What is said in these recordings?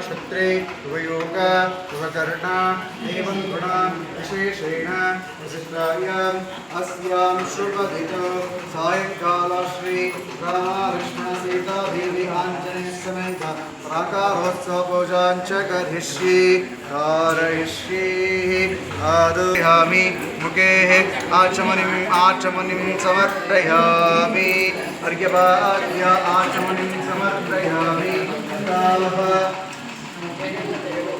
नक्षत्रे शुभयोग शुभकर्ण एवं गुण विशेषेण विशिष्टायाम् अस्यां शुभदित सायङ्काल श्री रामकृष्ण सीता देवी आञ्जनेय समेत प्राकारोत्सव पूजां च करिष्ये कारयिष्ये आदयामि मुखे आचमनिम् आचमनिं समर्पयामि। अर्घ्यपाद्य आचमनिं समर्पयामि। no pueden hacer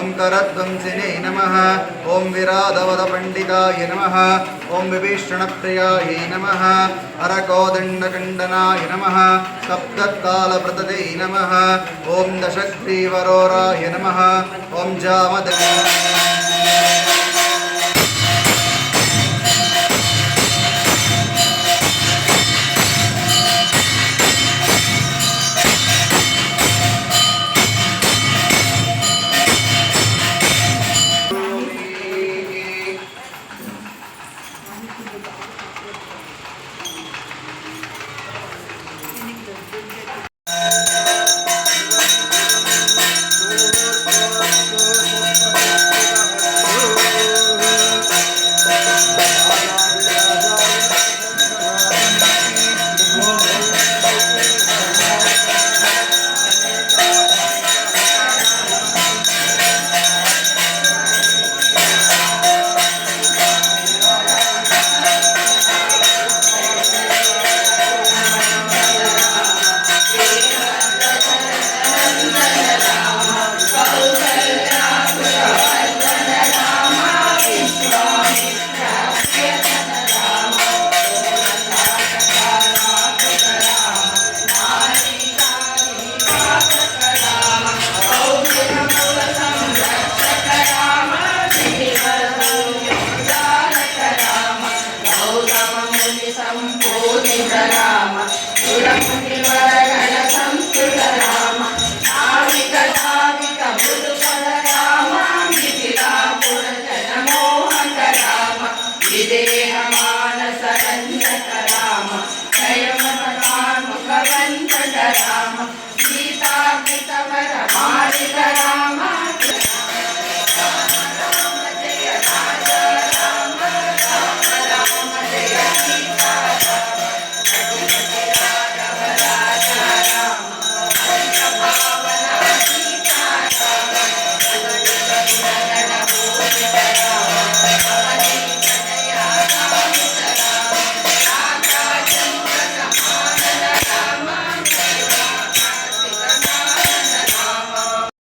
ॐ करध्वंसिने नमः ॐ विराधवदपण्डिताय नमः ॐ विभीषणप्रियाय नमः अरकोदण्डकण्डनाय नमः सप्तत्कालप्रतदे नमः ॐ दशग्रीवरोराय नमः ॐ जामदे రామముని సంపూర్ణిత రామ సురముని వరగణ సంస్కృత రామ నావిక నావిక మృదుపద రామ మిథిలాపుర జనమోహక రామ విదేహ రామ